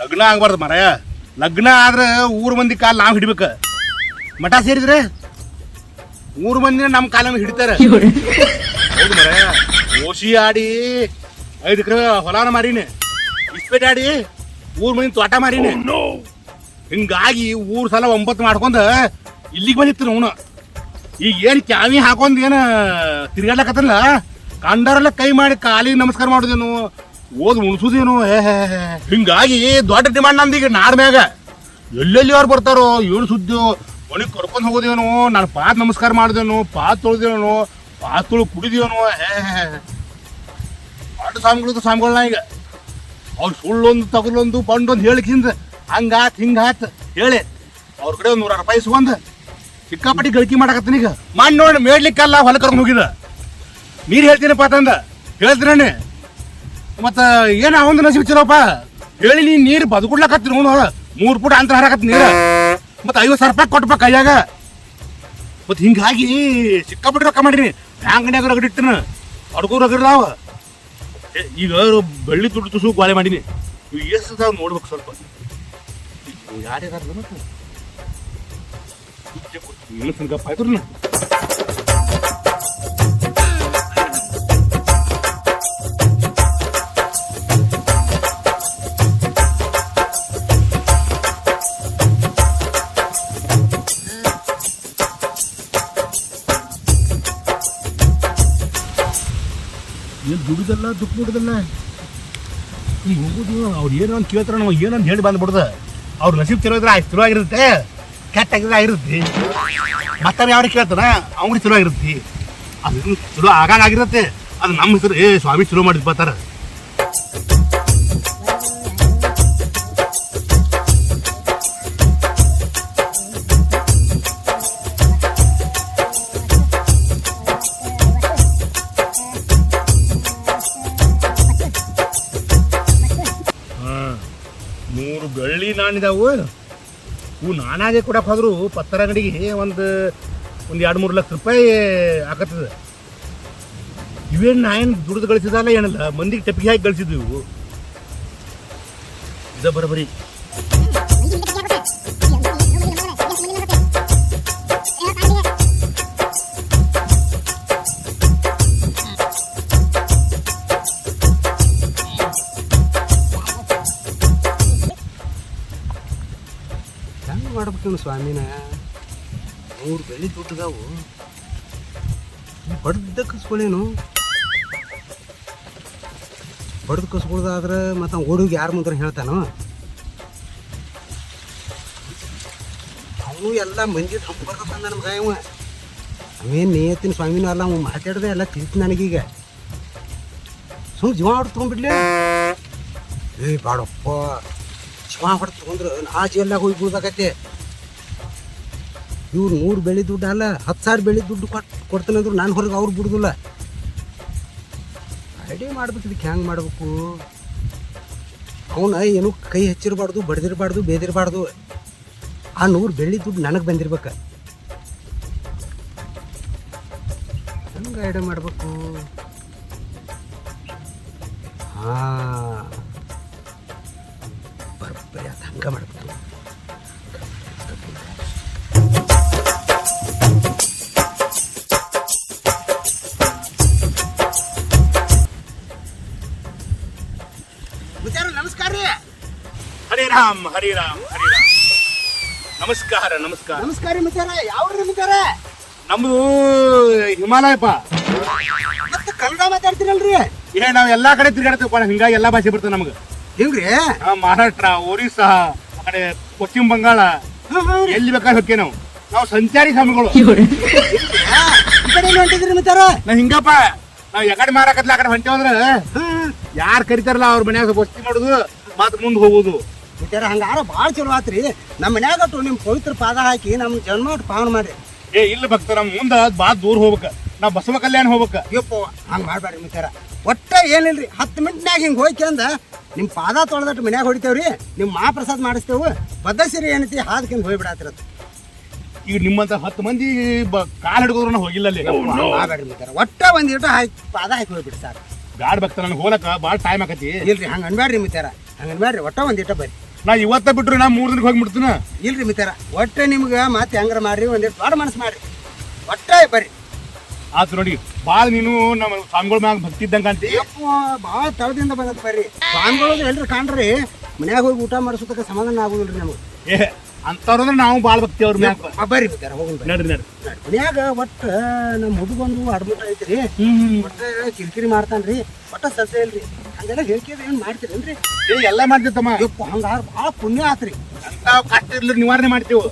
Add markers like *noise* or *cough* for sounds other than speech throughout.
ಲಗ್ನ ಆಗ್ಬಾರ್ದು ಮರ ಲಗ್ನ ಆದ್ರೆ ಊರ್ ಮಂದಿ ಕಾಲ್ ನಾವ್ ಹಿಡಬೇಕು. ಮಠ ಸೇರಿದ್ರೆ ಊರ್ ಮಂದಿನ ನಮ್ಮ ಕಾಲ ಹಿಡಿತಾರ. ಹೌದು ಮರ ಓಶಿ ಆಡಿ ಐದು ಎಕರೆ ಹೊಲಾನ ಮಾರಿನಿ ಇಸ್ಪೇಟ್ ಆಡಿ ಊರ್ ಮಂದಿ ತೋಟ ಮಾರಿನಿ ಹಿಂಗಾಗಿ ಊರ್ ಸಲ ಒಂಬತ್ತು ಮಾಡ್ಕೊಂಡ ಇಲ್ಲಿಗೆ ಬಂದಿತ್ತು ಅವನು ಈಗ ಏನ್ ಕ್ಯಾವಿ ಹಾಕೊಂಡ್ ಏನ ತಿರ್ಗಾಡ್ಲಕತ್ತಲ್ಲ ಕಂಡರೆಲ್ಲ ಕೈ ಮಾಡಿ ಕಾಲಿಗೆ ನಮಸ್ಕಾರ ಮಾಡೋದೇನು? ಓದ್ ಉಣ್ಸೋದೇನು ಹೇ ಹೇ ಹೇ. ಹಿಂಗಾಗಿ ದೊಡ್ಡ ಡಿಮಾಂಡ್ ನಂದು ಈಗ ನಾಡ್ ಮ್ಯಾಗ. ಎಲ್ಲೆಲ್ಲಿ ಅವ್ರು ಬರ್ತಾರೋ ಏನು ಸುದ್ದಿ ಒಳಗೆ ಕರ್ಕೊಂಡು ಹೋಗೋದೇನು ನಾನು ಪಾತ್ ನಮಸ್ಕಾರ ಮಾಡ್ದೇನು ಪಾತ್ ತೊಳ್ದೇನು ಪಾತ್ ತೊಳು ಕುಡಿದೇನು ಹೇ ಹೇ, ಹೇ. ಸ್ವಾಮಿಗಳದ್ದು ಸ್ವಾಮಿಗಳನ್ನ ಈಗ. ಅವ್ರು ಸುಳ್ಳೊಂದು ತಗಲೊಂದು ಬಂಡೊಂದು ಹೇಳಿಕಿಂದ ಹಂಗಾತ್ ಹಿಂಗಾತ್. ಹೇಳಿ ಅವ್ರ ಕಡೆ ಒಂದು ನೂರ ರೂಪಾಯಿ ಇಸ್ಕೊಂಡ್ ಸಿಕ್ಕಾಪಟ್ಟಿ ಗಳಿಕೆ ಮಾಡಕತ್ತೀನಿ ಈಗ. ಮಾಡಿ ನೋಡಿ ಮೇಡ್ಲಿಕ್ಕಲ್ಲ ಹೊಲ ಕರ್ಕೊಂಡು ಹೋಗಿದ ನೀರು ಹೇಳ್ತೀನಪ್ಪ ತಂದ. ಹೇಳ್ತೀನೇ ಮತ್ತ ಏನ ಒಂದು ನಸೀಬ್ ಚಲೋಪ್ಪ ಹೇಳಿ ನೀ ನೀರು ಬದುಕುಡ್ಲಕತ್ತೀನಿ ನೋಡು ಮೂರು ಪುಟ ಅಂತ ಹರಕತ್ ನೀರು. ಮತ್ತೆ ಐವತ್ತು ಸಾವಿರ ರೂಪಾಯಿ ಕೊಟ್ಟಪ್ಪ ಕೈಯಾಗ. ಮತ್ತೆ ಹಿಂಗಾಗಿ ಸಿಕ್ಕಾಪಟ್ಟಿ ರೊಕ್ಕ ಮಾಡಿರಿ ಬ್ಯಾಂಕ್ನ್ಯಾಗ ರಗಡ್ ಇಟ್ಟಿನ. ಅಡ್ಕೋ ರಗಡ್ದಾವ ಈಗ ಬೆಳ್ಳಿ ತುಟ್ಟು ತುಸು ಮಾಡಿನಿ ಮಾಡೀನಿ. ಇವು ಎಷ್ಟು ಅದಾವ ನೋಡ್ಬೇಕು ಸ್ವಲ್ಪ. ಯಾರ್ಯಾರ ಆಯ್ತು ಏನು ದುಡಿದಲ್ಲ ದುಃಖ ದುಡ್ದಲ್ಲ ಈಗ ಹೋಗುದು ಅವ್ರು ಏನೋ ಅಂತ ಕೇಳ್ತಾರೆ ನಾವು ಏನಂತ ಹೇಳಿ ಬಂದ್ಬಿಡ್ದ. ಅವ್ರ ನಸೀಬ್ ಇದ್ರೆ ಆಯ್ತು ಚಲೋ ಆಗಿರುತ್ತೆ ಕೆಟ್ಟಾಗಿದ್ರೆ ಆಗಿರುತ್ತೆ. ಮತ್ತೆ ಯಾರಿಗೆ ಕೇಳ್ತಾನ ಅವ್ರಿಗೆ ಚಲೋ ಆಗಿರುತ್ತೆ ಅದು ಚಲೋ ಆಗಾಗಿರುತ್ತೆ ಆಗಿರುತ್ತೆ. ಅದು ನಮ್ಮ ಹೆಸರು ಏ, ಸ್ವಾಮಿ ಚಲೋ ಮಾಡಿದ್ ಬರ್ತಾರ. ನಾಣಿದಾವು ಇವು ನಾನಾಗೆ ಕೊಡಕ್ಕೆ ಹೋದ್ರು, ಪತ್ತರ ಅಂಗಡಿಗೆ ಒಂದು ಒಂದು ಎರಡು ಮೂರು ಲಕ್ಷ ರೂಪಾಯಿ ಆಗತ್ತದ ಇವೇನು ನಾ ಏನು ದುಡ್ದು ಗಳಿಸಿದಲ್ಲ ಏನಲ್ಲ, ಮಂದಿಗೆ ಟೆಪ್ಪಿಗೆ ಹಾಕಿ ಗಳಿಸಿದ್ವು ಇವು. ಇದ ಬರಬರಿ. ಮಾಡ್ಬೇಕೇನು ಸ್ವಾಮಿನ. ಮೂರು ಬೆಳಿ ದುಡ್ಡುದಾವು. ಬಡ್ದ ಕಸ್ಗಳೇನು ಬಡ್ದು ಕಸ್ಕೊಳ್ದಾದ್ರೆ ಮತ್ತು ಹುಡುಗಿ ಯಾರ ಮುಂದೆ ಹೇಳ್ತಾನೋ? ಅವನು ಎಲ್ಲ ಮಂದಿ ಬಂದ ನಮ್ಗೆ ಇವ? ಅವೇನು ನೇತಿನ ಸ್ವಾಮಿನೂ ಅಲ್ಲ, ಅವ್ನು ಮಾತಾಡ್ದೆ ಎಲ್ಲ ತಿಳಿತು ನನಗೀಗ. ಸುಮ್ಮ ಜೀವ ಹೊಡೆದು ತೊಗೊಂಡ್ಬಿಡ್ಲಿ. ಏ ಬಾಡಪ್ಪ. ಜೀವ ಹೊಡೆದು ತೊಗೊಂಡ್ರೆ ಆ ಜೀವಲ್ಲಾಗ ಹೋಗಿ ಬೀಳ್ದಾಗತ್ತೆ. ಇವ್ರು ನೂರು ಬೆಳೆ ದುಡ್ಡು ಅಲ್ಲ ಹತ್ತು ಸಾವಿರ ಬೆಳೆ ದುಡ್ಡು ಕೊಟ್ಟು ಕೊಡ್ತಾನಂದ್ರು ನಾನು ಹೊರಗೆ ಅವ್ರು ಬಿಡುದಿಲ್ಲ. ಐಡಿಯಾ ಮಾಡ್ಬೇಕು ಇದಕ್ಕೆ ಹೆಂಗೆ ಮಾಡ್ಬೇಕು? ಅವನ ಏನು ಕೈ ಹಚ್ಚಿರಬಾರ್ದು, ಬಡ್ದಿರಬಾರ್ದು, ಬೇದಿರಬಾರ್ದು. ಆ ನೂರು ಬೆಳ್ಳಿ ದುಡ್ಡು ನನಗೆ ಬಂದಿರ್ಬೇಕು. ಹೆಂಗೆ ಐಡಿಯಾ ಮಾಡ್ಬೇಕು. ಹಾಂ. ಬರೋಬ್ಬರಿ ಅದು ಹಂಗೆ ಮಾಡ್ಬೇಕು. ಹರಿರಾಮ್ ಹರಿರಾಮ್ ಹರಿರಾಮ್. ನಮಸ್ಕಾರ ನಮಸ್ಕಾರ. ನಮಸ್ಕಾರ ರೀ ಮಿತಾರ ಯಾವ್ರಿ ಮಿತಾರ ನಮ್ದು ಹಿಮಾಲಯಪ್ಪ. ಮತ್ತೆ ಕನ್ನಡ ಮಾತಾಡ್ತೀರಲ್ರಿ? ಏ ನಾವ್ ಎಲ್ಲಾ ಕಡೆ ತಿರ್ಗಾಡ್ತೀವಪ್ಪ ಹಿಂಗಾಗಿ ಎಲ್ಲಾ ಭಾಷೆ ಬರ್ತದೆ ನಮ್ಗೆ. ಹೆಂಗ್ರಿ? ಆ, ಮಹಾರಾಷ್ಟ್ರ ಒರಿಸ್ಸಾ ಆ ಕಡೆ ಪಶ್ಚಿಮ ಬಂಗಾಳ. ಎಲ್ಲಿ ಬೇಕಾದ್ರೆ ಹೋಗ್ತೇವೆ ನಾವು. ನಾವು ಸಂಚಾರಿ ಸ್ವಾಮಿಗಳು. ಈ ಕಡೆ ಎಲ್ಲಿ ಹೊಂಟಿದ್ರಿ ಮಿತಾರ ನಾ ಹಿಂಗಪ್ಪ ನಾವ್ ಯಾಕಡೆ ಮಾರಾಕತ್ಲ ಆ ಕಡೆ ಹೊಂಟೇವಂದ್ರ ಯಾರ್ ಕರಿತಾರಲ್ಲ ಅವ್ರ ಮನ್ಯಾಗ ಬಸ್ತಿ ಮಾಡುದು ಮತ್ ಮುಂದೆ ಹೋಗುದು. ಮಿತಾರ ಹಂಗಾರ ಭಾಳ ಚಲೋ ಆತ್ರಿ. ನಮ್ಮ ಮನ್ಯಾಗ ಒಟ್ಟು ನಿಮ್ಮ ಪವಿತ್ರ ಪಾದ ಹಾಕಿ ನಮ್ಮ ಜನ್ಮ ಪಾವನ ಮಾಡ್ರಿ. ಏ ಇಲ್ಲ ಭಕ್ತ ನಮ್ಮ ಮುಂದೆ ಭಾಳ ದೂರ ಹೋಗ್ಬೇಕು. ನಾವ್ ಬಸವ ಕಲ್ಯಾಣ ಹೋಗ್ಬೇಕು. ಯಪ್ಪ ಹಂಗೆ ಮಾಡಬೇಡ್ರಿ ಮಿತ್ರ ಒಟ್ಟ ಏನಿಲ್ರಿ ಹತ್ತು ಮಿನಿಟ್ನಾಗ ಹಿಂಗೆ ಹೋಯ್ಕೆಂದ ನಿಮ್ಮ ಪಾದ ತೊಳೆದಟ್ಟು ಮನ್ಯಾಗ ಹೊಡಿತೇವ್ರಿ ನಿಮ್ಮ ಮಹಾಪ್ರಸಾದ ಮಾಡಿಸ್ತೇವೆ ಬದಸಿರಿ ಏನೈತಿ ಹಾದ್ಕಿಂದ ಹೋಗ್ಬಿಡಾತಿರ ಈಗ ನಿಮ್ಮಂತ ಹತ್ತು ಮಂದಿ ಬ- ಕಾಲು ಹಿಡ್ಕೋದ್ರು ಹೋಗಿಲ್ಲ ಅಲ್ಲಿ ಮಾಡಬೇಡ್ರಿ ಮಿತ್ರ ಒಟ್ಟ ಒಂದ್ ಇಟ ಹಾಕಿ ಪಾದ ಹಾಕಿ ಹೋಗ್ಬಿಡಿ ಸರ್ ಬ್ಯಾಡ್ ಭಕ್ತ ನನಗೆ ಹೋಲಕ ಭಾಳ ಟೈಮ್ ಆಕತಿ. ಇಲ್ರಿ ಹಂಗೆ ಅನ್ಬೇಡ್ರಿ ಮಿತ್ರ ಹಂಗೆ ಅನ್ಬೇಡ್ರಿ ಒಟ್ಟ ಒಂದಿಟ ಬರ್ರಿ. ನಾ ಇವತ್ತ ಬಿಟ್ರು ನಾ ಮೂರ್ ದಿನಕ್ಕೆ ಹೋಗಿ ಬಿಡ್ತೀನ ಇಲ್ರಿ ಮಿತ್ರ ಒಟ್ಟೆ ನಿಮ್ಗೆ ಮತ್ತೆ ಹೆಂಗಾರ ಮಾಡ್ರಿ ಒಂದೇ ದೊಡ್ಡ ಮನಸ್ಸು ಮಾಡ್ರಿ. ಒಟ್ಟೆ ಬರ್ರಿ. ಆತು ನೋಡಿ ಭಾಳ ನೀನು ನಮ್ಮ ಸ್ವಾಮಿಗಳ ಮ್ಯಾಗ ಭಕ್ತಿ ಇದ್ದಂಗ ಅಂತಿ. ಯಪ್ಪ ಭಾಳ ತಳದಿಂದ ಬಂದದ ಬರ್ರಿ. ಸ್ವಾಮಿಗಳು ಎಲ್ರಿ ಕಾಣ್ರಿ ಮನ್ಯಾಗ ಹೋಗಿ ಊಟ ಮಾಡಿಸೋದಕ್ಕೆ ಸಮಾಧಾನ ಆಗುದಿಲ್ರಿ ನಮಗೆ. ಏ ಅಂತವ್ರಂದ್ರೆ ನಾವು ಭಾಳ ಭಕ್ತಿ ಅವ್ರ ಮ್ಯಾಗ ಬರ್ರಿ ಹೋಗೋಣ ಬರ್ರಿ. ನಡ್ರಿ ನಡ್ರಿ. ಮನ್ಯಾಗ ಒಟ್ಟ ನಮ್ಮ ಹುಡುಗೊಂದು ಅಡ್ಮಿಟ್ ಐತ್ರಿ ಒಟ್ಟ ಕಿರಿಕಿರಿ ಮಾಡ್ತಾನ್ರಿ. ಒಟ್ಟ ಸಸ್ಯ ಇಲ್ರಿ. ಹಂಗೆಲ್ಲ ಹೇಳ್ಕಿದ್ರೆ ಏನು ಮಾಡ್ತೀರೇನ್ರಿ ಏ ಎಲ್ಲ ಮಾಡ್ತಿರ್ತಮ್ಮ ಯಪ್ಪ ಹಂಗಾರ ಭಾಳ ಪುಣ್ಯ ಆತ್ರಿ. ಅಂತ ಕಷ್ಟ ಇರ್ಲಿ ನಿವಾರಣೆ ಮಾಡ್ತೀವಿ.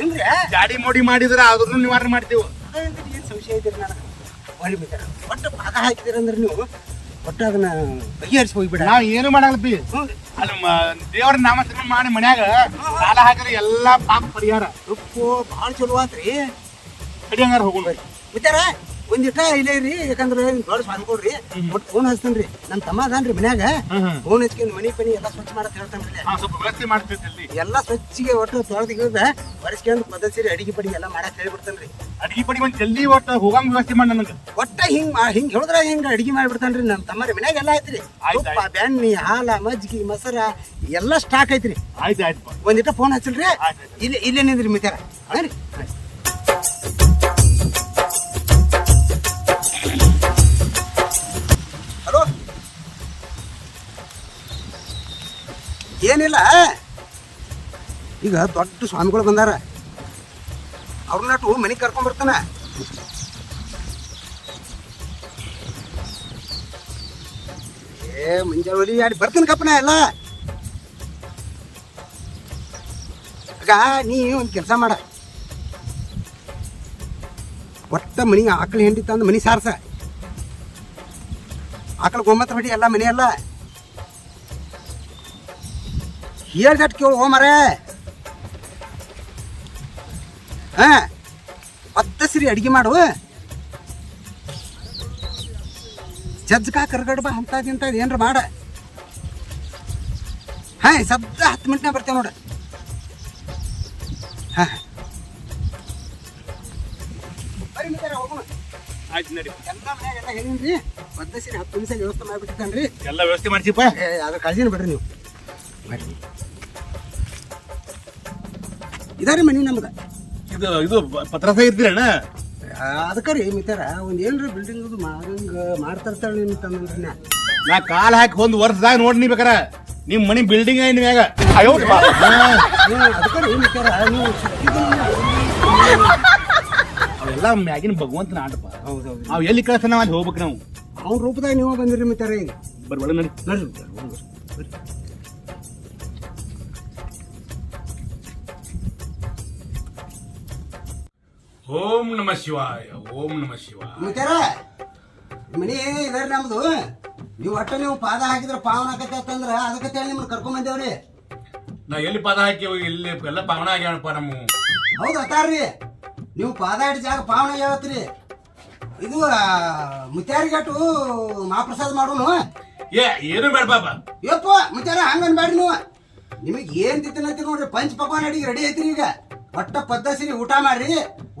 ಹೆಂಗ್ರಿ ಗಾಡಿ ಮೋಡಿ ಮಾಡಿದ್ರ ಅದ್ರನ್ನು ನಿವಾರಣೆ ಮಾಡ್ತೀವಿ. ಏನು ಸಂಶಯ ಐತ್ರಿ ನನಗೆ? ಮಿತಾರ ಒಟ್ಟು ಭಾಗ ಹಾಕಿದಿರಂದ್ರೆ ನೀವು? ಒಟ್ಟು ಅದನ್ನ ಬಗೆಹರಿಸಿ ಹೋಗ್ಬಿಡ ನಾವು ಏನು ಮಾಡಾಕತ್ತಿ? ಅದು ದೇವ್ರ ನಾಮಸ್ಮರಣ ಮಾಡಿ ಮನ್ಯಾಗ ಸಾಲ ಹಾಕಿದ್ರೆ ಎಲ್ಲಾ ಪಾಪ ಪರಿಹಾರ. ಉಪ್ಪು ಭಾಳ ಚಲೋ ಆತ್ರಿ ಕಡಿಯಂಗಾರ ಹೋಗೋಣ ಮಿತಾರ ಒಂದಿಟ ಇಲ್ಲೇ ರೀ ಯಾಕಂದ್ರೆ ದೊಡ್ಡ ಸ್ವಾಮಿಕೊಡ್ರಿ ಒಟ್ಟು ಫೋನ್ ಹಚ್ತೀನಿ ರೀ ನನ್ನ ತಮ್ಮ ಅದಾನ್ರಿ ಮನ್ಯಾಗ. ಫೋನ್ ಹಚ್ಕೊಂಡು ಮನಿ ಪನಿ ಎಲ್ಲ ಸ್ವಚ್ಛ ಮಾಡಕ್ ಹೇಳ್ತಾನ್ರಿ ಎಲ್ಲ ಸ್ವಚ್ಛಗೆ ಒಟ್ಟು ತೊಳೆದಿಗಿದ ಬರೆಸ್ಕೊಂಡು ಪದ್ಧತಿ ಅಡಿಗೆ ಪಡಿ ಎಲ್ಲ ಮಾಡಕ್ ಹೇಳ್ಬಿಡ್ತಾನ್ರಿ. ಅಡಿಗೆ ಪಡಿ ಒಂದ್ ಜಲ್ದಿ ಒಟ್ಟು ಹೋಗಂಗ್ ವ್ಯವಸ್ಥೆ ಮಾಡಿ ನನಗೆ. ಒಟ್ಟ ಹಿಂಗ್ ಹಿಂಗ್ ಹೇಳಿದ್ರ ಹಿಂಗ ಅಡಿಗೆ ಮಾಡ್ಬಿಡ್ತಾನ್ರಿ ನಮ್ಮ ತಮ್ಮರಿ ಮನ್ಯಾಗ ಎಲ್ಲ ಐತ್ರಿ ತುಪ್ಪ ಬೆಣ್ಣಿ ಹಾಲ ಮಜ್ಜಿಗೆ ಮೊಸರ ಎಲ್ಲ ಸ್ಟಾಕ್ ಐತ್ರಿ. ಆಯ್ತು ಆಯ್ತು. ಒಂದಿಟ ಫೋನ್ ಹಚ್ಚಲ್ರಿ. ಇಲ್ಲಿ ಇಲ್ಲೇ ಇಲ್ಲೇ ನಿಂದ್ರಿ ಮಿತಾರ ಹಾಂ ಏನಿಲ್ಲ. ಈಗ ದೊಡ್ಡ ಸ್ವಾಮಿಗಳು ಬಂದಾರ. ಅವ್ರನ್ನಟ್ಟು ಮನೆಗೆ ಕರ್ಕೊಂಡ್ ಬರ್ತಾನ. ಏ ಮುಂಜಾವಲಿ ಆಡಿ ಬರ್ತೀನಿ ಕಪ್ಪನ ಎಲ್ಲ. ಆಗ ನೀ ಒಂದು ಕೆಲಸ ಮಾಡ. ಒಟ್ಟ ಮನಿಗೆ ಆಕಳ ಹೆಂಡಿ ತಂದು ಮನಿ ಸಾರ್ಸ. ಆಕಳ ಗೋಮತ್ರ ಹೊಡಿ, ಎಲ್ಲ ಮನೆ ಹೇಳ್ದಟ್ ಕೇಳು ಹೋಮರೇ ಹಾ ಹಾ ಪದ್ದಸಿರಿ ಅಡಿಗೆ ಮಾಡು ಜಜ್ಕ ಕರ್ಗಡ್ ಬಾ ಅಂತ ಇಂಥದ್ದು ಏನ್ರ ಮಾಡ ಹಾ ಸದ್ದ ಹತ್ತು ಮಿನಿಟ್ನ ಬರ್ತೇವೆ ನೋಡ ಹಾಂ. ಆಯ್ತು ನಡಿ ಎಲ್ಲ ಮನ್ಯಾಗ ಎಲ್ಲ ಹೇಳಿನ್ರಿ ಪದ್ದಸಿರಿ ಹತ್ತು ನಿಮಿಷ ವ್ಯವಸ್ಥೆ ಮಾಡಿಬಿಟ್ಟಿದ್ದಾನ್ರಿ ಎಲ್ಲ ವ್ಯವಸ್ಥೆ ಮಾಡ್ಸಿಪ್ಪ ಏ ಅದ್ರ ಕಾಳಜಿನ ಬಿಡ್ರಿ ನೀವು ಬರ್ರಿ ಇದಾರಿ ಮನೆ ನಮ್ದು ಇದು ಇದು ಪತ್ರ ಇರ್ತೀರಣ್ಣ ಅದಕ್ಕೆ ರೀ ಮಿತಾರ ಒಂದು ಏನ್ರಿ ಬಿಲ್ಡಿಂಗ್ ಮಾಡಂಗ ಮಾಡ್ತಿರ್ತಾಳೆ ಅಂತಂದ್ರಿ ನಾ ನಾ ಕಾಲ್ ಹಾಕಿ ಒಂದ್ ವರ್ಷದಾಗ ನೋಡಿ ನೀ ಬೇಕಾರ. ನಿಮ್ ಮನಿ ಬಿಲ್ಡಿಂಗ್ ಐನ್ ಮ್ಯಾಗ ಅಯ್ಯೋ ಬಾ. ಹಾ. ಅದಕ್ಕೆ ರೀ ಮಿತಾರ ನೀವು ಅವೆಲ್ಲ ಮ್ಯಾಗಿನ ಭಗವಂತನ ಆಟಪ್ಪ ಹೌದೌದು. ಅವ್ ಎಲ್ಲಿ ಕಳ್ಸ ಅಲ್ಲಿ ಹೋಗ್ಬೇಕು ನಾವು. ಅವ್ನ ರೂಪದಾಗ ನೀವು ಬಂದಿರಿ ಮಿತಾರ ಈಗ. ಬರ್ಬೇಡ ನಡಿ. ನೋಡ್ರಿ ಓಂ ನಮ ಶಿವಾಯ ಓಂ ನಮ ಶಿವಾಯ. ಮುತ್ಯಾರ ಮನಿ ಇದಾರ ನಮ್ದು. ನೀವು ಒಟ್ಟ ನೀವು ಪಾದ ಹಾಕಿದ್ರೆ ಪಾವನ ಆಗತ್ತೆ ಅಂತಂದ್ರ ಅದಕ್ಕೆ ನಿಮ್ಮನ್ನ ಕರ್ಕೊಂಡ್ ಬಂದೇವ್ರಿ. ನಾ ಎಲ್ಲಿ ಪಾದ ಹಾಕಿ ಇಲ್ಲಿ ಎಲ್ಲ ಪಾವನ ಆಗ್ಯಾಣಪ್ಪ ನಮ್ಮ. ಹೌದು ಅತ್ತಾರ್ರಿ. ನೀವು ಪಾದ ಹಿಡಿದ ಜಾಗ ಪಾವನ ಯಾವತ್ರಿ ಇದು ಮುತ್ಯಾರಿಗಟ್ಟು ಮಹಾಪ್ರಸಾದ ಮಾಡೋನು. ಏ ಏನು ಬೇಡ ಬಾಬಾ ಯಪ್ಪ ಮುತ್ಯಾರ ಹಂಗನ್ ಬೇಡ್ರಿ ನೀವು. ನಿಮಗೆ ಏನ್ ತಿನ್ನತಿ ನೋಡ್ರಿ ಪಂಚ ಪಕ್ವಾನ್ ಅಡಿಗೆ ರೆಡಿ ಐತ್ರಿ ಈಗ. ಒಟ್ಟ ಪದ್ಧತಿರಿ ಊಟ ಮಾಡ್ರಿ.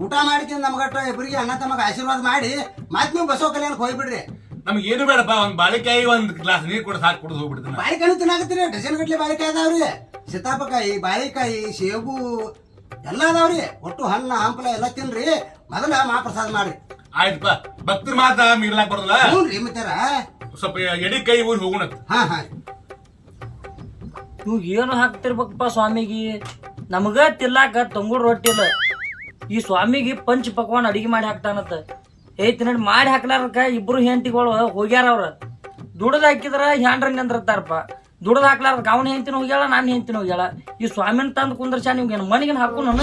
ಊಟ ಮಾಡಿಕೊಂಡು ನಮ್ಗಟ್ಟ ಇಬ್ಬರಿಗೆ ಅಣ್ಣ ತಮಗ ಆಶೀರ್ವಾದ ಮಾಡಿ. ಮತ್ತೆ ನೀವು ಬಸವ ಕಲ್ಯಾಣಕ್ಕೆ ಹೋಗ್ಬಿಡ್ರಿ. ನಮ್ಗೆ ಏನು ಬೇಡಪ್ಪ ಒಂದ್ ಬಾಳಿಕಾಯಿ ಒಂದ್ ಗ್ಲಾಸ್ ನೀರ್ ಕೊಡ ಸಾಕು ಕುಡಿದು ಹೋಗ್ಬಿಡ್ತೀನಿ ಬಾಳೆಕಾಯಿ ತಿನ್ನಾಕತ್ತೀರಿ ಡಜನ್ ಗಟ್ಲೆ ಬಾಳೆಕಾಯಿ ಅದಾವ್ರಿ. ಸೀತಾಪಕಾಯಿ ಬಾಳೆಕಾಯಿ ಸೇಬು ಎಲ್ಲ ಅದಾವ್ರಿ. ಒಟ್ಟು ಹಣ್ಣ ಹಂಪಲ ಎಲ್ಲ ತಿನ್ರಿ. ಮೊದಲ ಮಹಾಪ್ರಸಾದ ಮಾಡ್ರಿ. ಆಯ್ತಪ್ಪ ಭಕ್ತರ ಮಾತ ಮೀರ್ಲಾಕ್ ಬರೋದಿಲ್ಲ? ಹ್ಞೂ ರೀ ಮುತ್ಯಾರ. ಸ್ವಲ್ಪ ಎಡಿ ಕೈ ಊರಿ ಹೋಗೋಣ ಹಾ ಹಾ ಇವ್ ಏನು ಹಾಕ್ತಿರ್ಬೇಕಪ್ಪ ಸ್ವಾಮಿಗೆ ನಮಗ ತಿಲ್ಲಾಕ ತಂಗುಡ್ ರೊಟ್ಟಿ ಇಲ್ಲ. ಈ ಸ್ವಾಮಿಗೆ ಪಂಚ ಪಕ್ವಾನ್ ಅಡಿಗೆ ಮಾಡಿ ಹಾಕ್ತಾನತ್ತ ಏತ್ ನೋಡಿ ಮಾಡಿ ಹಾಕ್ಲಾರಕ ಇಬ್ರು ಹೆಂಡತಿಗಳು ಹೋಗ್ಯಾರ ಅವ್ರ. ದುಡದ್ ಹಾಕಿದ್ರ ಹ್ಯಾಂಡ್ರ ನಿಂದಿರ್ತಾರಪ್ಪ. ದುಡದ್ ಹಾಕ್ಲಾರ್ದಕ್ಕ ಅವ್ನ ಹೆಂಡತಿನ ಹೋಗ್ಯಾಳ ನಾನು ಹೆಂಡತಿನ ಹೋಗ್ಯಾಳ. ಈ ಸ್ವಾಮಿನ ತಂದು ಕುಂದ್ರಶ ನಿಮ್ಗೆ ಮನಿಗಿನ ಹಾಕು ನಾನು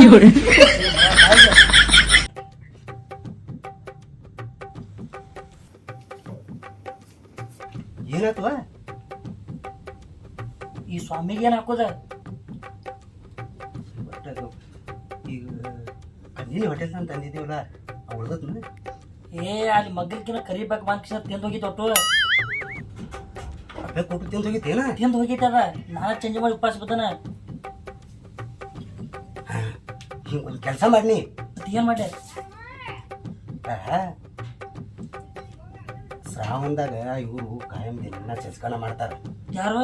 ಏನಾಯ್ತು ಈ ಸ್ವಾಮಿಗೆ ಏನ್ ಹಾಕೋದ? ಅಲ್ಲಿ ಹೋಟೆಲ್ ಅಂತ ತಂದಿದ್ದೀವಲ್ಲ ಉಳ್ದತ್ನ ಏ ಅಲ್ಲಿ ಮಗ್ಗಲ್ಕಿನ ಕರಿಬೇಕು ಬಾಂಕಿಸ ತಿಂದು ಹೋಗಿತ್ತು ಒಟ್ಟು. ಅಬ್ಬೆ ಕೊಟ್ಟು ತಿಂದು ಹೋಗಿತ್ತೇನ ತಿಂದು ಹೋಗಿತ್ತದ ನಾನು ಚೇಂಜ್ ಮಾಡಿ ಉಪವಾಸ ಹಿಂಗೆ ಒಂದು ಕೆಲಸ ಮಾಡಿ ಏನು ಮಾಡಿ ಶ್ರಾವಣದಾಗ ಇವರು ಕಾಯಂ ದಿನ ಚಸ್ಕಾನ ಮಾಡ್ತಾರ. ಯಾರು?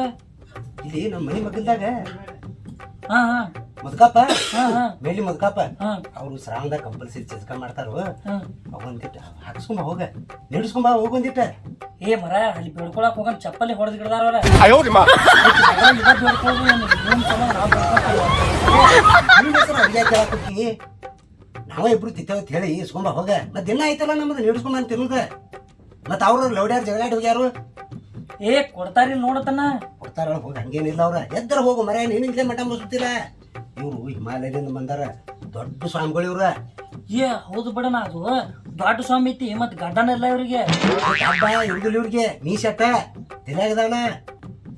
ಇಲ್ಲಿ ನಮ್ಮ ಮನೆ ಮಗ್ಗಲ್ದಾಗ. ಹಾಂ ಹಾ. ಮದ್ಕಪ್ಪ? ಹಾ ಹಾ. ಮೇಲಿ ಮದ್ಕಪ್ಪ? ಹಾ. ಅವ್ರು ಶ್ರಾವಣದಾಗ ಕಂಪಲ್ಸರಿ ಚಸ್ಕ ಮಾಡ್ತಾರೋ. ಹಾ. ಅವೊಂದಿಟ್ಟು ಹಾಕ್ಸ್ಕೊಂಬ ಹೋಗ. ನಡೆಸ್ಕೊಂಬ ಹೋಗ್ ಬಂದಿಟ್ಟ ಏ ಮರ ಅಲ್ಲಿ ಬೇಡ್ಕೊಳಕ್ ಹೋಗಂ ಚಪ್ಪಲಿ ಹೊಡೆದ್ ಗಿಡದಾರ ನಾವ ಇಬ್ರು ತಿತ್ತೇವ ಅಂತ ಹೇಳಿ ಇಸ್ಕೊಂಬ ಹೋಗ. ಮತ್ ದಿನ ಐತಲ್ಲ ನಮ್ದು ನಡೆಸ್ಕೊಂಬ ಅಂತ ತಿರುಗ ಮತ್ ಅವ್ರ ಲೌಡ್ಯಾರ ಜಗಳಾಡಿ ಹೋಗ್ಯಾರು. ಏ ಕೊಡ್ತಾರಿ ನೋಡತನ. ಕೊಡ್ತಾರ ಹೋಗ. ಹಂಗೇನಿಲ್ಲ ಅವ್ರ. ಎದ್ದರ ಹೋಗು ಮರ ನೀನ್ ಇಲ್ಲೇ ಮಠ ಮುಗಿಸ್ತಿಲ್ಲ ಇವ್ರು ಹಿಮಾಲಯದಿಂದ ಬಂದಾರ. ದೊಡ್ಡ ಸ್ವಾಮಿಗಳು ಇವ್ರ. ಏ ಹೌದು ಬಿಡಣ ಅದು. ದೊಡ್ಡ ಸ್ವಾಮಿ ಐತಿ ಮತ್ ಗಡ್ಡನ ಇಲ್ಲ ಇವ್ರಿಗೆ. ಹಬ್ಬ ಇವ್ರಿಗಿಲ್ಲ ಇವ್ರಿಗೆ. ನೀ ಶೆಟ್ಟ ತಿನ್ನಾಗದಾನ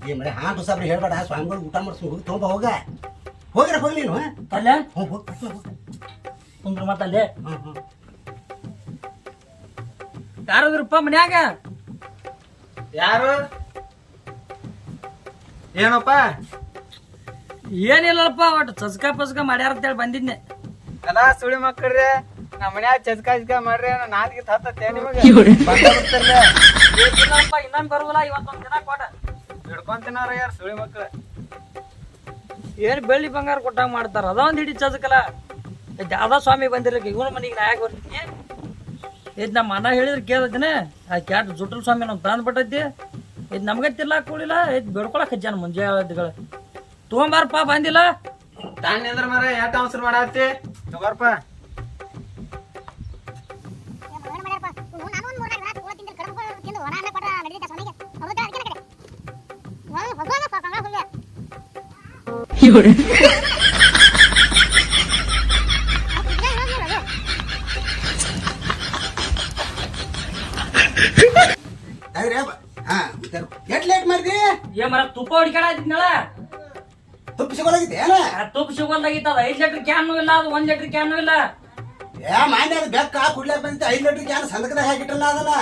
ಏ ಮರೆ ಹಾಂಟು ಸಾಬ್ರಿ ಹೇಳ್ಬೇಡ ಸ್ವಾಮಿಗಳು ಊಟ ಮಾಡಿಸ್ ಹೋಗಿ ತೊಗೊಂಬ ಹೋಗ. ಹೋಗಿರ ಹೋಗಿ ನೀನು ಅಲ್ಲೇ ಹೋಗ್ ಕುಂದ್ರ ಮತ್ತಲ್ಲೇ ಹ್ಮ್ ಹ್ಮ್. ಯಾರದ್ರಪ್ಪ ಮನ್ಯಾಗ? ಯಾರು? ಏನಪ್ಪ? ಏನಿಲ್ಲಪ್ಪ ಒಟ್ಟು ಚಸ್ಕ ಪಸ್ಕ ಮಾಡ್ಯಾರ ಅಂತೇಳಿ ಬಂದಿದ್ನೆ. ಅಲ್ಲ ಸುಳಿ ಮಕ್ಕಳ್ರೆ ನಮ್ಮ ಮನ್ಯಾಗ ಚಸ್ಕ ಚಸ್ಕ ಮಾಡ್ರಿ ನಾಲ್ಗೆ ಹತ್ತತ್ತೆ ನಿಮಗೆ? ಇನ್ನೊಮ್ಮೆ ಬರುವಲ್ಲ ಇವತ್ತೊಂದ್ ದಿನ ಕೊಡ. ಹಿಡ್ಕೊಂತಿನಾರ ಯಾರು ಸುಳಿ ಮಕ್ಕಳು ಏನ್ ಬೆಳ್ಳಿ ಬಂಗಾರ ಕೊಟ್ಟಾಗ ಮಾಡ್ತಾರ? ಅದೊಂದ್ ಹಿಡಿ ಚಸ್ಕಲ. ಯಾವ್ದೋ ಸ್ವಾಮಿ ಬಂದಿರ್ಲಿಕ್ಕೆ ಇವನ ಮನೆಗೆ ನಾ ಯಾಕೆ ಬರ್ತೀನಿ? ಇದು ನಮ್ಮ ಅಣ್ಣ ಹೇಳಿದ್ರೆ ಕೇಳ್ತೀನಿ ಆ ಕ್ಯಾಟ್ ಜುಟ್ಟಲ್ ಸ್ವಾಮಿ ನಮ್ಗೆ ತಂದು ಬಿಟ್ಟೈತಿ. ಇದು ನಮ್ಗೆ ತಿರ್ಲಾಕ್ ಕೂಡಿಲ್ಲ ಇದು ಬೆಡ್ಕೊಳಕ್ ಜನ ಮುಂಜಾನೆಗಳು ತೊಗೊಂಬಾರಪ್ಪ ಬಂದಿಲ್ಲ. ತಾನ ನಿಂದ್ರ ಮರ ಯಾಟ ಅವಸರ ಮಾಡತ್ತಿ? ತಗೋರ್ಪ ಎಟ್ ಲೇಟ್ ಮಾಡ್ದಿ? ಏ ಮರ ತುಪ್ಪ ಹೊಡಿಕಾಡಿದ್ನಲ್ಲ ತುಪ್ಪ ಸಿಗೋದಾಗಿತ್ತು ಏನ? ತುಪ್ಪ ತುಪ್ಪ ಸಿಗೋಲ್ದಾಗಿತ್ತದ ಐದ್ ಲೀಟರ್ ಕ್ಯಾನು ಇಲ್ಲ ಅದು ಒಂದ್ ಲೀಟರ್ ಕ್ಯಾನು ಇಲ್ಲ. ಏ ಮಾನ್ಯ ಅದು ಬೆಕ್ಕ ಕುಡ್ಲಾಕ್ ಬಂದಿತ್ತು ಐದ್ ಲೀಟರ್ ಕ್ಯಾನ್ ಸಂದಕದಾಗ ಹಾಕಿಟ್ಟಲ್ಲ ಅದನ್ನ.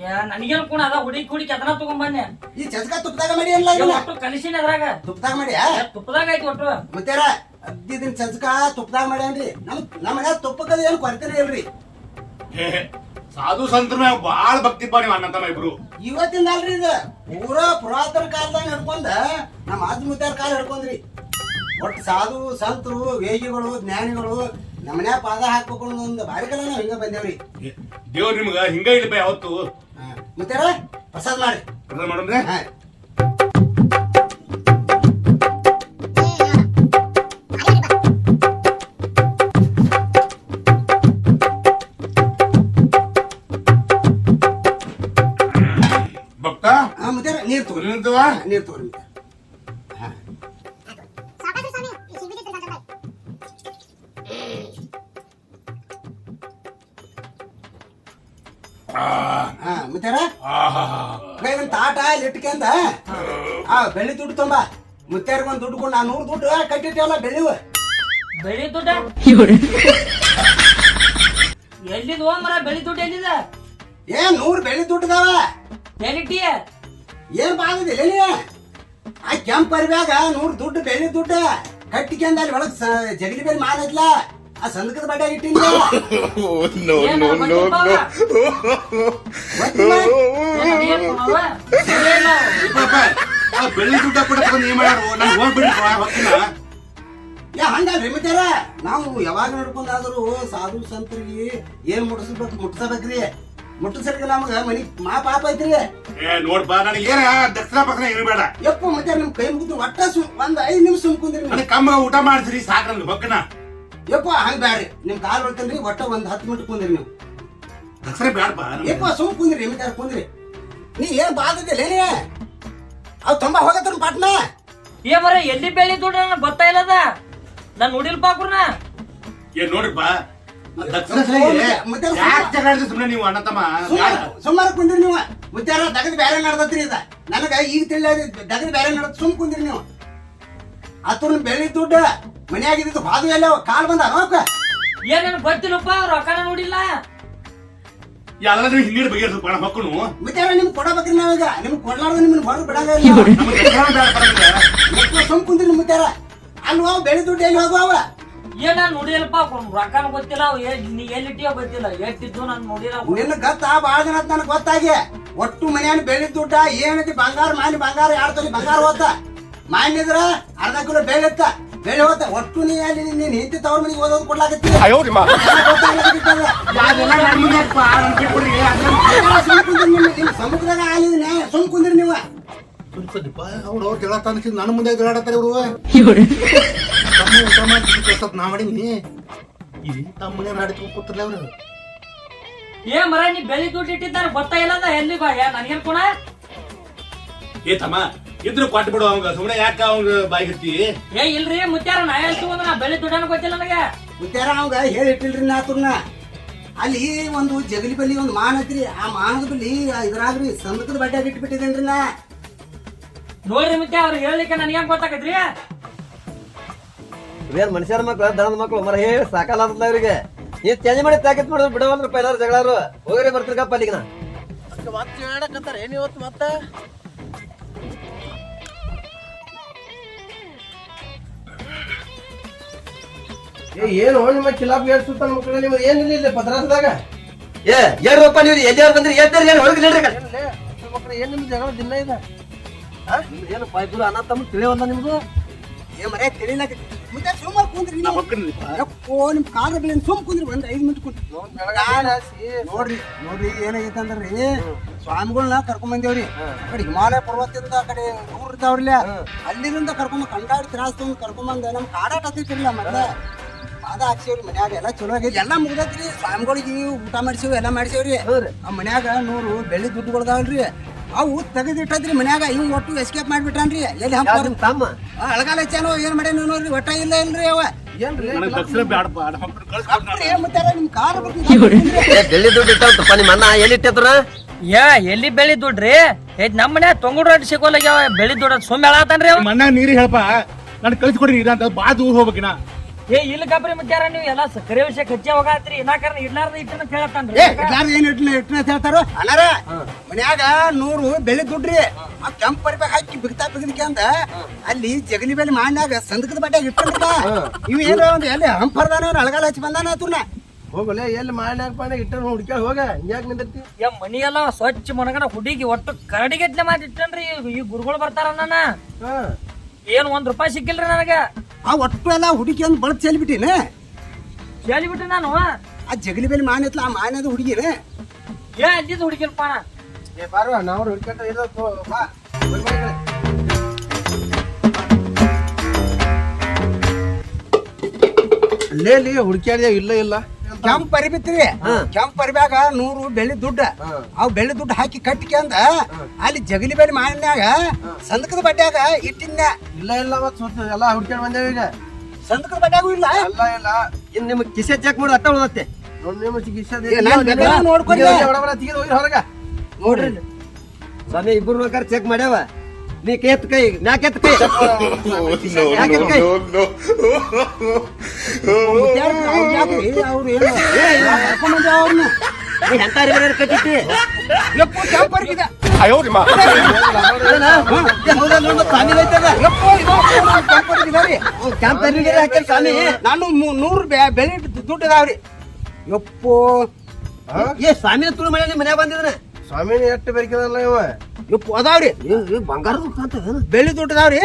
ಏ ನನಗೇನು ಕೂಡ ಅದ ಹುಡಿ ಹುಡುಕಿ ಅದನ್ನ ತಗೊಂಬನ್ನೆ ಈ ಚಸ್ಕ ತುಪ್ಪದಾಗ ಮಾಡಿ ಅಲ್ಲ ಒಟ್ಟು ಕಲಿಸಿನ ಅದ್ರಾಗ. ತುಪ್ಪದಾಗ ಮಾಡಿ ತುಪ್ಪದಾಗ ಆಯ್ತು ಒಟ್ಟು. ಮತ್ತೇರ ಅದ್ದಿದಿನ ಚಸ್ಕ ತುಪ್ಪದಾಗ ಮಾಡ್ಯಾನ್ರಿ. ನಮ್ ನಮ್ಮ ಮನ್ಯಾಗ ತುಪ್ಪಕ್ಕದ ಏನು ಕೊರತೆನೇ ಇಲ್ರಿ. ಸಾಧು ಸಂತರ ಮ್ಯಾಗ ಬಾಳ ಭಕ್ತಿಪ್ಪ ನೀವು ಅಣ್ಣ ತಮ್ಮ ಇಬ್ರು. ಇವತ್ತಿಂದ ಅಲ್ರಿ ಇದು? ಪೂರಾ ಪುರಾತನ ಕಾಲದಾಗ ಹಿಡ್ಕೊಂಡ ನಮ್ಮ ಮುತ್ತಾರ ಕಾಲ ಹಿಡ್ಕೊಂಡ್ರಿ. ಒಟ್ಟು ಸಾಧು ಸಂತರು ವೇಗಿಗಳು ಜ್ಞಾನಿಗಳು ನಮ್ಮನ್ಯಾಗ ಪಾದ ಹಾಕ್ಬೇಕು ಅನ್ನೋ ಒಂದು ಬಾರಿ ಕಲ ನಾವು ಹಿಂಗ ಬಂದೇವ್ರಿ. ದೇವ್ರು ನಿಮ್ಗ ಹಿಂಗ ಇಲ್ಲಪ್ಪ ಯಾವತ್ತು? ಮುತ್ತಾರ ಪ್ರಸಾದ ಮಾಡಿ. ಪ್ರಸಾದ ಮಾಡೋಣ್ರೆ ನೀರ್ ತಗೋರಿ ನಿಂತವ ನೀರ್ ತಗೋರಿ ಹಾ. ಹಾ ಮುತ್ತಾರ ತಾಟ ಇಟ್ಕೊಂಡ ಆ ಬೆಳ್ಳಿ ದುಡ್ಡು ತುಂಬ. ಮುತ್ತಾರಿಗೆ ಒಂದು ದುಡ್ಡು ಕೊಂಡು ಆ ನೂರು ದುಡ್ಡು ಕಟ್ಟಿಟ್ಟೇವಲ್ಲ ಬೆಳ್ಳಿವು ಬೆಳಿ ದುಡ್ಡ? ಎಲ್ಲಿದ್ ಮಾರ ಬೆಳಿ ದುಡ್ಡು ಎಲ್ಲಿದ? ಏ ನೂರು ಬೆಳ್ಳಿ ದುಡ್ಡದಾವ. ಎಲ್ಲಿಟ್ಟಿ ಏನ್ ಬಾಗದಿಲ್ಲ ಆ ಕೆಂಪ್ ಅರಿವ್ಯಾಗ ನೂರು ದುಡ್ಡು ಬೆಳ್ಳಿ ದುಡ್ಡು. ಕಟ್ಟಿಕೊಂಡ ಅಲ್ಲಿ ಒಳಗ್ ಜಗಲಿ ಬೇರೆ ಮಾಲ್ ಐತ್ಲ ಆ ಸಂದಕದ ಬಡ. ಆ ಬೆಳ್ಳಿ ದುಡ್ಡ ಹೊತ್ತಿನ ಯಾ ಹಂಗಲ್ರಿ ನಾವು ಯಾವಾಗ ನಡ್ಕೊಂಡಾದ್ರು ಸಾಧು ಸಂತರಿಗೆ ಏನ್ ಮುಟ್ಟಿಸ್ಬೇಕು ಮುಟ್ಟಿಸಬೇಕ್ರಿ ಮುಟ್ಟಿಸಲಿಕ್ಕೆ ನಮಗ ಮನಿ ಮಾ ಪಾಪ ಐತ್ರಿ. ಏ ನೋಡ್ಬಾ ನನಗೆ ಏನ ದಕ್ಷಿಣ ಪಕ್ಷಣ ಇರಬೇಡ. ಯಪ್ಪ ಮತ್ತೆ ನಿಮ್ ಕೈ ಮುಗಿದು ಒಟ್ಟ ಸು ಒಂದ್ ಐದ್ ನಿಮಿಷ ಸುಮ್ಕುಂದ್ರಿ ನನಗೆ ಕಮ್ಮ ಊಟ ಮಾಡ್ತೀರಿ ಸಾಕು ಬಕ್ಕನ ಯಪ್ಪ ಹಂಗ ಬ್ಯಾಡ್ರಿ. ನಿಮ್ ಕಾಲ್ ಹೊಡ್ತೇನ್ರಿ ಒಟ್ಟ ಒಂದ್ ಹತ್ತು ಮಿನಿಟ್ ಕುಂದ್ರಿ ನೀವು. ದಕ್ಷಿಣ ಬಾ ಯಪ್ಪ ಸುಮ್ ಕುಂದ್ರಿ ಮಿತಾರ ಕುಂದ್ರಿ. ನೀ ಏನ್ ಬಾದಿಲ್ಲ ಏನೇ ಅವ್ ತುಂಬಾ ಹೋಗತ್ರ ಪಾಟ್ನ. ಏ ಮರ ಎಲ್ಲಿ ಬೆಳಿ ದುಡ್ಡು ನನಗೆ ಗೊತ್ತಾ ಇಲ್ಲದ? ನಾನು ನೋಡಿಲ್ಪ ಕುರ್ನ ನೋಡಿ ನೋಡ್ರಿಪ್ಪ ಸುಮ್ಮನೆ ನೀವು ಅಣ್ಣ ತಮ್ಮ. ಸುಮಾರ ಕುಂದ್ರಿ ನೀವು. ಮುತ್ತಾರ ದಗದ್ ಬ್ಯಾರೆ ನಡ್ದತ್ರಿ ಇದ ನನಗ ಈಗ ತಿಳಿಯೋದು ದಗದ್ ಬ್ಯಾರೆ ನಡ್ದ ಸುಮ್ ಕುಂದ್ರಿ ನೀವು. ಅತ್ರ ಬೆಳಿ ದುಡ್ಡ ಮನ್ಯಾಗ ಇದ್ದಿದ್ದು ಹಾದು ಎಲ್ಲ ಕಾಲ್ ಬಂದ ನೋಕ ಏನೇನು ಗೊತ್ತಿಲ್ಲಪ್ಪ ರೊಕ್ಕನ ನೋಡಿಲ್ಲ. ಯಾವ್ದಾದ್ರು ಹಿಂಗಡಿ ಬಗೆಹರಿಸಪ್ಪ ಅಣ್ಣ ಮಕ್ಕಳು. ನಿಮ್ಗೆ ಕೊಡಬೇಕ್ರಿ ನಾವೀಗ ನಿಮ್ಗೆ ಕೊಡ್ಲಾರ್ದ ನಿಮ್ಮನ್ನ ಹೊರಗೆ ಬಿಡಲ್ಲ ಸುಮ್ ಕುಂದ್ರಿ ಮುತ್ತಾರ ಅಲ್ವಾ? ಬೆಳಿ ದುಡ್ಡು ಎಲ್ಲಿ ಹೋಗುವ ಏನ್ ನಾನು ನೋಡಿಲ್ಲಪ್ಪ ರೊಕ್ಕನ ಗೊತ್ತಿಲ್ಲ ನೀ ಎಲ್ಲಿಟ್ಟಿಯೋ ಗೊತ್ತಿಲ್ಲ ಎಷ್ಟಿದ್ದು ನಾನು ನೋಡಿಲ್ಲ ನಿನ್ನ ಗತ್ತ ಬಾಳ ದಿನ ನನಗೆ ಗೊತ್ತಾಗಿ ಒಟ್ಟು ಮನೆಯನ್ನು ಬೆಳ್ಳಿ ದುಡ್ಡ ಏನೈತಿ ಬಂಗಾರ ಮಾನಿ ಬಂಗಾರ ಎರಡು ತೊಲಿ ಬಂಗಾರ ಹೋತ ಮಾನಿದ್ರ ಅರ್ಧ ಕಿಲೋ ಬೆಳೆತ್ತ ಬೆಳೆ ಬೇಳೆ ಹೋತ ಒಟ್ಟು ನೀ ಅಲ್ಲಿ ನೀನ್ ಹಿಂತಿ ತವ್ರ ಮನೆಗೆ ಓದೋದು ಕೊಡ್ಲಾಕತ್ತಿ ಸಮುದ್ರದಾಗ ಆಲಿದ್ನೆ ಸುಮ್ ಕುಂದ್ರಿ ನೀವು ಸುಮ್ಕುದಿಪ್ಪ, ಅವ್ರು ಅವ್ರು ಜಗಳ ತಂದಿಸಿ ನನ್ನ ಮುಂದೆ ಜಗಳಾಡತ್ತಾರೆ ಇವರು. ತಮ್ಮ ಊಟ ಮಾಡಿ ಕೆಲ್ಸದ್ ನಾ ಮಾಡೀನಿ. ಇಲ್ಲಿ ತಮ್ಮ ಮನೆ ನಾಡಿಸ್ಕೊಂಡು ಕೂತಿರ್ಲ ಅವ್ರು. ಏ ಮರ ನೀ ಬೆಳಿ ದುಡ್ಡು ಇಟ್ಟಿದ್ದಾರ ಗೊತ್ತಾಗಿಲ್ಲ ಅದ ಎಲ್ಲಿ ಬಾ? ನನಗೇನ್ ಕೊಣ ಏ ತಮ್ಮ ಇದ್ರು ಕೊಟ್ಟು ಬಿಡು ಅವಂಗ ಸುಮ್ಮನೆ ಯಾಕ ಅವಂಗ ಬಾಯಿ ಹತ್ತಿ? ಏ ಇಲ್ರಿ ಮುತ್ಯಾರ ನಾ ಹೇಳ್ತು ಅಂದ್ರೆ ನಾ ಬೆಳಿ ದುಡ್ಡನ್ನ ಗೊತ್ತಿಲ್ಲ ನನಗೆ. ಮುತ್ಯಾರ ಅವಂಗ ಹೇಳಿ ನಾ ನಾತುರ್ನ ಅಲ್ಲಿ ಒಂದು ಜಗಲಿ ಬಲ್ಲಿ ಒಂದು ಮಾನ ಐತ್ರಿ ಆ ಮಾನದ ಬಲ್ಲಿ ಇದ್ರಾಗ್ರಿ ಸಂದಕದ ಬಡ್ಡೆ ಇಟ್ಬಿಟ್ಟಿದೇನ್ರಿ ನಾ. ನೋಡ್ರಿ ಮತ್ತೆ ಅವ್ರು ಹೇಳಲಿಕ್ಕೆ ನನಗೆ ಹೆಂಗ್ ಗೊತ್ತಾಗತ್ರಿ? ಇವೇನ್ ಮನುಷ್ಯರ ಮಕ್ಳು ದನದ ಮಕ್ಳು ಮರ ಹೇ ಸಾಕಲ್ಲ ಅಂತ ಇವ್ರಿಗೆ. ಈ ಚೇಂಜ್ ಮಾಡಿ ಪ್ಯಾಕೆಟ್ ಮಾಡಿದ್ರು ಬಿಡವಲ್ರಪ್ಪ ಎಲ್ಲಾರು ಜಗಳಾರು. ಹೋಗ್ರಿ ಬರ್ತಿರ್ಕಪ್ಪ ಅಲ್ಲಿಗೆ ನಾ ಮತ್ತೆ ಹೇಳಕತ್ತಾರ ಏನ್ ಇವತ್ತು ಮತ್ತ? ಏನು ನಿಮ್ಮ ಕಿಲಾಪ್ ಏಟ್ ಸುತ್ತ ನೀವು ನಿಮ್ಗೆ ಏನಿಲ್ಲ ಇಲ್ಲ ಪದ್ರಾಸದಾಗ? ಏ ಏನ್ರಪ್ಪ ನೀವು ಎದ್ಯಾರು ಬಂದ್ರೆ? ಎದ್ದಾರ ಏನು ಹೊರಗೆ ನಿಲ್ರಿ ಮಕ್ಕಳು ಏನು ನಿಮ್ದು ಜಗಳ ದಿನ ಇದೆ? ಏನು ಪಾಯ್ದುರು ಅನ್ನ ತಮ್ಮ ತಿಳಿಯವಲ್ಲ ನಿಮ್ದು? ಏ ಮರೆ ತಿಳಿಲಕ ಮತ್ತೆ ಸುಮ್ಮ ಕುಂದ್ರಿ ನೀವು. ಯಪ್ಪೋ ನಿಮ್ ಕಾರ್ ಸುಮ್ ಕುಂದ್ರಿ ಒಂದ್ ಐದ್ ಮಿನಿಟ್ ಕುಂತ ನೋಡ್ರಿ ನೋಡ್ರಿ ಏನಾಗೈತೆ ಅಂದ್ರಿ ಸ್ವಾಮಿಗಳನ್ನ ಕರ್ಕೊಂಡ್ ಬಂದೇವ್ರಿ. ಕಡೆ ಹಿಮಾಲಯ ಪರ್ವತದಿಂದ ಆ ಕಡೆ ದೂರ ಇರ್ತಾವ್ರಲ್ಲ ಅಲ್ಲಿಂದ ಕರ್ಕೊಂಡ್ ಕಂಡಾಡಿ ತ್ರಾಸ್ ತಗೊಂಡ್ ಕರ್ಕೊಂಡ್ ಬಂದ ನಮ್ ಕಾಡಾಟ ಹತ್ತಿರ್ಲಿಲ್ಲ ಮತ್ತೆ. ಪಾದ ಹಾಕ್ಸೇವ್ರಿ ಮನ್ಯಾಗ. ಎಲ್ಲ ಚಲೋ ಆಗೈತಿ. ಎಲ್ಲ ಮುಗ್ದೈತ್ರಿ. ಸ್ವಾಮಿಗಳಿಗೆ ಊಟ ಮಾಡ್ಸೇವ್ ಎಲ್ಲಾ ಮಾಡ್ಸೇವ್ರಿ ಆ ಮನ್ಯಾಗ ನೂರು ಬೆಳ್ಳಿ ದುಡ್ಡುಗಳದಾವಲ್ರಿ ಅವು ತೆಗೆದಿಟ್ಟದ್ರಿ ಮನ್ಯಾಗ ಇವ್ ಒಟ್ಟು ಎಸ್ಕೇಪ್ ಮಾಡ್ಬಿಟ್ರಿ ಎಲ್ಲಿ ಹಂಪ ತಮ್ಮ? ಅಳಗಾಲ ಹೆಚ್ಚೇನೋ ಏನ್ ಮಾಡ್ಯಾನ ನೋಡ್ರಿ ಒಟ್ಟ ಇಲ್ಲ ಇಲ್ರಿ ಅವ. *laughs* ಬೆಳ್ಳಿ ದುಡ್ಡು ಇಟ್ಟಪ್ಪ ನಿಮ್ಮ ಅಣ್ಣ ಎಲ್ಲಿಟ್ಟದ್ರ ಯಾ ಎಲ್ಲಿ ಬೆಳಿ ದುಡ್ಡ್ರಿ? ಏ ನಮ್ಮ ಮನೆ ತೊಂಗುಡ್ ಸಿಗೋಲ್ಲ ಬೆಳಿ ದುಡ್ಡು ಸುಮ್ಮ ಹೇಳತ್ತಾನ್ರಿ ಅವ. ಮಣ್ಣ ನೀರಿ ಹೇಳಪ್ಪ ನಾನು ಕಳ್ಸಿಕೊಡ್ರಿ ನೀರ ಅಂತ ಬಾ ದೂರ ಹೋಗ್ಬೇಕಿನ ಏ ಇಲ್ಲ ಗಬ್ರಿ ಮುತ್ಯಾರ ನೀವು ಎಲ್ಲ ಸಕ್ಕರೆ ವಿಷಯ ಕಚ್ಚೆ ಹೋಗಾತ್ರಿ. ಇನ್ನಾಕರ ಇಡ್ಲಾರ್ದ ಇಟ್ಟನ ಕೇಳತ್ತಾನ್ರಿ. ಇಟ್ಲಾರ ಏನ್ ಇಟ್ನ ಇಟ್ನ ಅಂತ ಹೇಳ್ತಾರೋ? ಅನಾರ ಮನ್ಯಾಗ ನೂರು ಬೆಳೆ ದುಡ್ರಿ. ಆ ಕೆಂಪ್ ಪರಿಬೇಕು ಹಾಕಿ ಬಿಗ್ತಾ ಬಿಗದಿಕೆ ಅಂದ. ಅಲ್ಲಿ ಜಗಲಿ ಬೆಲೆ ಮಾಡ್ಯಾಗ ಸಂದಕದ ಬಟ್ಟೆ ಇಟ್ಟಂತ ಇವ್ ಏನ್ರ ಒಂದ್ ಎಲ್ಲಿ ಹಂಪರ್ದಾನ ಅಳಗಾಲ ಹಚ್ಚಿ ಬಂದಾನ ಆತುನ ಹೋಗಲೇ ಎಲ್ಲಿ ಮಾಡ್ನಾಗ ಪಾಡ ಇಟ್ಟ ಹುಡ್ಕ್ಯಾಳ ಹೋಗ ಯಾಕೆ ನಿಂದಿರ್ತಿ? ಯಾ ಮನಿ ಎಲ್ಲ ಸ್ವಚ್ಛ ಮನಗನ ಹುಡುಗಿ ಒಟ್ಟು ಕರಡಿಗೆಟ್ಲೆ ಮಾಡಿ ಇಟ್ಟನ್ರಿ. ಈ ಗುರುಗಳು ಬರ್ತಾರ ನಾನ ಹಾ. ಏನ್ ಒಂದ್ ರೂಪಾಯಿ ಸಿಕ್ಕಿಲ್ರಿ ನನಗ. ಆ ಒಟ್ಟು ಎಲ್ಲ ಹುಡುಗಿ ಅಂದ್ ಬಳತ್ ಚೆಲ್ಬಿಟ್ಟಿನ ಹೇಳಿ ನಾನು? ಆ ಜಗಲಿ ಬೆಲೆ ಮಾನ್ಯತ್ಲ ಆ ಮಾನ್ಯದ ಹುಡುಗಿನ. ಏ ಅಂದಿದ್ದು ಹುಡುಗಿಲ್ಪ ಏ ಬಾರುವ ನಾವು ಹುಡ್ಕೊಂಡ್ರೆ ಇರೋದು ಬಾ ಹೋಗ್ ಬಾ ಲೇ. ಅಲ್ಲೇ ಅಲ್ಲಿ ಇಲ್ಲ ಇಲ್ಲ. ಕೆಂಪ್ ಪರಿಬಿತ್ರಿ ಕೆಂಪ್ ಪರಿಬ್ಯಾಗ ನೂರು ಬೆಳ್ಳಿ ದುಡ್ಡ. ಅವ್ ಬೆಳ್ಳಿ ದುಡ್ಡು ಹಾಕಿ ಕಟ್ಟಿಕೆ ಅಂದ ಅಲ್ಲಿ ಜಗಲಿ ಬೆಳಿ ಮಾಡಿನ್ಯಾಗ ಸಂದಕದ ಬಡ್ಡ್ಯಾಗ ಇಟ್ಟಿನ ಇಲ್ಲ ಇಲ್ಲ ಮತ್ ಎಲ್ಲ ಹುಡ್ಕೊಂಡ್ ಬಂದೇವ ಈಗ. ಸಂದಕದ ಬಡ್ಡ್ಯಾಗೂ ಇಲ್ಲ? ಅಲ್ಲ ಇಲ್ಲ. ಇನ್ ನಿಮ್ ಕಿಸೆ ಚೆಕ್ ಮಾಡಿ ಅಟ್ಟ ಉಳದತ್ತೆ. ನೋಡಿ ನಿಮ್ಮ ಚಿಕಿತ್ಸೆ ಏ, ನಾನ್ ಬೇಕಾದ್ರೆ ನೋಡ್ಕೊಂಡೆ. ತೆಗೆದು ಹೋಗಿ ಹೊರಗ. ನೋಡ್ರಿ. ಸ್ವಾಮಿ ಇಬ್ರು ಬೇಕಾದ್ರೆ ಚೆಕ್ ಮಾಡ್ಯಾವ. ನೀ ಕೆತ್ ಕೈ ಮ್ಯಾಕ್ ಎತ್ ಕೈ. *laughs* ಎತ್ ಕೈ ಅವ್ರು ಏನು? ಎಂತ ರಿವರ್ ಕಟ್ಟಿಟ್ಟಿ. ಕ್ಯಾಂಪ್ ಸ್ವಾಮಿ ನಾನು ಮೂ- ನೂರು ಬೆ- ಬೆಳ್ಳಿ ದುಡ್ಡು ಇದಾವ್ರಿ. ಯಪ್ಪು ಏ ಸ್ವಾಮಿ ತುಳು ಮನೆ ಮನ್ಯಾಗ ಬಂದಿದ್ದಾನೆ ಸ್ವಾಮಿನ ಎಷ್ಟು ಬೇಕಿದಲ್ಲ ಇವ? ಯಪ್ಪು ಅದಾವ್ರಿ. ಬಂಗಾರದ ಕಾಂತ ಬೆಳ್ಳಿ ದುಡ್ಡು ಅದಾವ್ರಿ.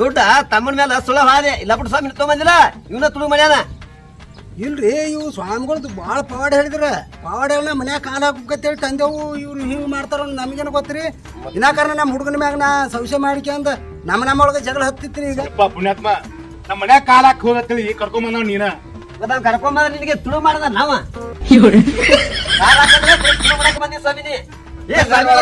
ದುಡ್ಡ ತಮ್ಮನ ಮೇಲೆ ಸುಳ ಹಾದೆ. ಇಲ್ಲ ಬಿಟ್ಟು ಸ್ವಾಮಿ ತಗೊಂಬಂದಿಲ್ಲ ಇವನ ತುಳು ಮನ್ಯಾನ. ಇಲ್ರಿ ಇವು ಸ್ವಾಮಿಗಳದ್ದು ಭಾಳ ಪವಾಡ ಹೇಳಿದ್ರ. ಪವಾಡ ಹೇಳ ಮನ್ಯಾಗ ಕಾಲ ಹಾಕತ್ತೇಳಿ ತಂದೆವು ಇವ್ರು ಹಿಂಗ್ ಮಾಡ್ತಾರ ನಮಗೇನು ಗೊತ್ತ್ರಿ? ಕಾರಣ ನಮ್ಮ ಹುಡುಗನ ಮ್ಯಾಗ ನಾ ಸಂಶಯ ಮಾಡಿಕೊಂಡ್ ನಮ್ಮ ನಮ್ಮ ಒಳಗೆ ಜಗಳ ಹತ್ತಿತ್ರಿ ಈಗ. ಅಪ್ಪ ಪುಣ್ಯಾತ್ಮ ನಮ್ಮ ಮನ್ಯಾಗ ಕಾಲ ಹಾಕಿ ಹೋಗತ್ತೇಳಿ ಕರ್ಕೊಂಡ್ ಬಂದವ್ ನೀನ. ಅವ್ನ್ ಕರ್ಕೊಂಬಂದ್ರೆ ನಿನಗೆ ತುಳು ಮಾಡದ ನಾವ? ತುಳು ಮಾಡಕ್ ಬಂದಿ ಸ್ವಾಮಿನಿ ಏ ಸ್ವಾಮಿ.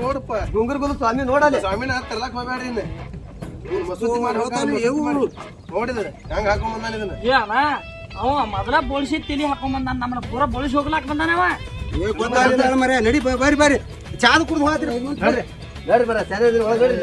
ನೋಡಪ್ಪ. ಗುಂಗುರ್ಗುಲ್ ಸ್ವಾಮಿ ನೋಡಲ್ಲ. ಸ್ವಾಮಿನ ತರ್ಲಕ್ ಹೋಗ್ಬೇಡ್ರಿ ನೋಡಿದ್ರೆ ಹೆಂಗ್ ಹಾಕೊಂಡ್ ಬಂದಾನ ಇದನ್ನ ಏ ಅಣ್ಣ ಅವ ಮೊದಲ ಬೋಳಿಸಿ ತಿಳಿ ಹಾಕೊಂಡ್ ಬಂದಾನ ನಮ್ಮನ್ನ ಪೂರ ಬೋಳಿಸಿ ಹೋಗ್ಲಾಕ್ ಬಂದಾನವ ಮರ ನಡಿ ಬಾರಿ ಬರ್ರಿ ಬರ್ರಿ ಚಾದ ಕುಡ್ದು ಹೋಗ್ತೀರಿ ಬರ್ರಿ ಚೆನ್ನಾಗಿ ಒಳಗಡೆ